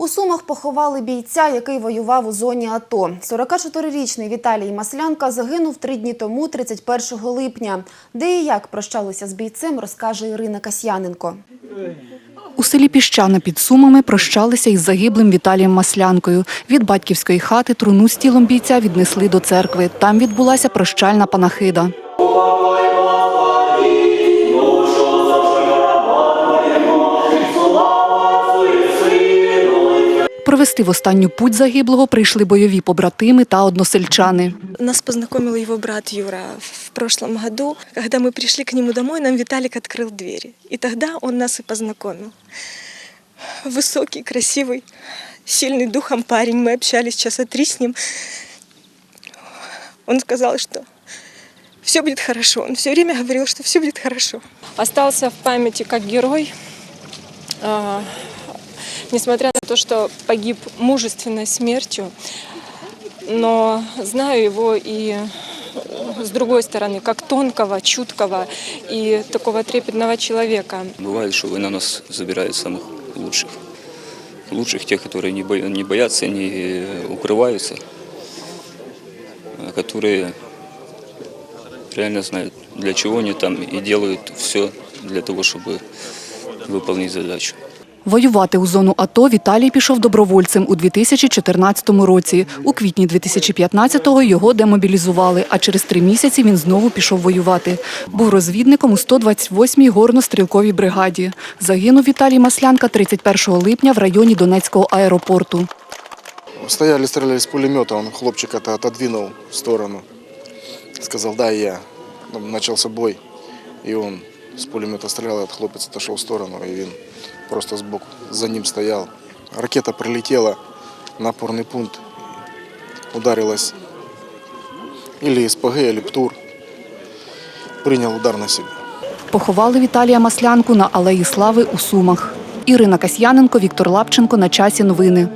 У Сумах поховали бійця, який воював у зоні АТО. 44-річний Віталій Маслянка загинув три дні тому, 31 липня. Де і як прощалися з бійцем, розкаже Ірина Касьяненко. У селі Піщана під Сумами прощалися із загиблим Віталієм Маслянкою. Від батьківської хати труну з тілом бійця віднесли до церкви. Там відбулася прощальна панахида. Провести в останню путь загиблого прийшли бойові побратими та односельчани. Нас познакомил его брат Юра в прошлом году. Когда мы пришли к нему домой, нам Виталик открыл двери. И тогда он нас и познакомил. Высокий, красивый, сильный духом парень. Мы общались часа три с ним. Он сказал, что все будет хорошо. Он все время говорил, что все будет хорошо. остался в памяти как герой, а, несмотря на то, что погиб мужественной смертью, но знаю его и э, с другой стороны, как тонкого, чуткого и такого трепетного человека. Бывает, что война нас забирает самых лучших. Лучших тех, которые не, бо- не боятся, не укрываются, а которые реально знают, для чего они там и делают все для того, чтобы выполнить задачу. Воювати у зону АТО Віталій пішов добровольцем у 2014 році. У квітні 2015-го його демобілізували, а через три місяці він знову пішов воювати. Був розвідником у 128-й горно-стрілковій бригаді. Загинув Віталій Маслянка 31 липня в районі Донецького аеропорту. Стояли, стреляли с пулемета, он хлопчика то в сторону. Сказал, да, я. Начался бой, и он с пулемета стрелял, этот хлопец отошел в сторону, и он просто сбоку за ним стоял. Ракета прилетела на опорный пункт, ударилась или СПГ, или ПТУР. Принял удар на себя. Поховали Віталія Маслянку на Алеї Слави у Сумах. Ірина Касьяненко, Віктор Лапченко. На часі новини.